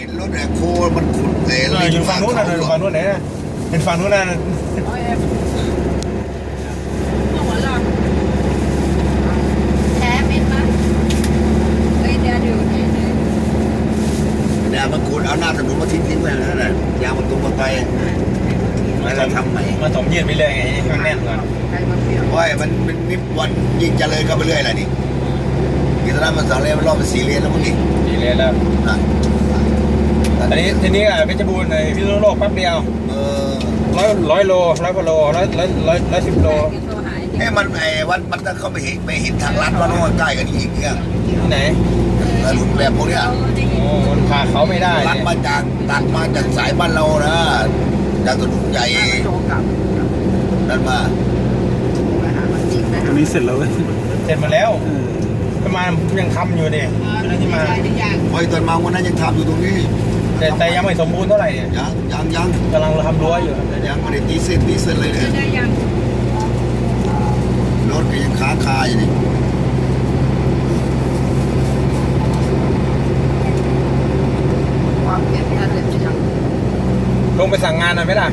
เห็นรถแอคโคมันขุดเอเอออยู่ฝั่งนู้นนะอยู่ฝั่งนู้นไหนนะเป็นฝั่งนู้นนะเอาเอ็มเอาหัวหลอดแท้เป็นปะเฮ้ยเดี๋ยวดูเดี๋ยวดูเนี่ยมันขุดเอาหน้าถนนมาทิ้งทิ้งๆไปนั่นแหละยางมันตรงมาไปมันจะทำใหม่มาถมยืดไปเรื่อยไงให้มันแน่นก่อนใครมาเปรี้ยวว่ามันมันนิบวันยิ่งเจริญก็ไปเรื่อยแหละนี่กิจการมันสองเลนมันรอบเป็นสี่เลนแล้วมั้งนี่ดีเลยแล้วนะ อันนี้ทีนี้อะเพชรบูรณ์ในพิษณุโลกแป๊บเดียวเออร้อยร้อยโลร้อยกว่าโลร้อยร้อยร้อยร้อยสิบโลโทรหาเอ้มันไอ้วันมันต้องเข้าไปเห็นไปเห็นทางลัดว่าโน่นใกล้กันอีกเนี่ยที่ไหนถนนแบบพวกเนี้ยโอ้มันพาเขาไม่ได้ลัดเนี่ยมาจากตัดมาจากสายบ้านเรานะจากถนนใหญ่โทรกลับนั่นมาไปหามันจริงนะตรงนี้เสร็จแล้วเว้ยเสร็จหมาแล้วเออประมาณยังทำอยู่ดิเจ้าหน้าที่มาไอ้ตอนมาวันนั้นยังทำอยู่ตรงนี้ แต่แต่ยังไม่สมบูรณ์เท่าไหร่เนี่ยยังยังยังกำลังทำรั้วอยู่ยังไม่ได้ตีเส้นตีเส้นเลยเนี่ยได้ยังรถก็ยังค้าคาอยู่นี่ความเก็บทันเลยจะยังลงไปสั่งงานหน่อยไหมล่ะ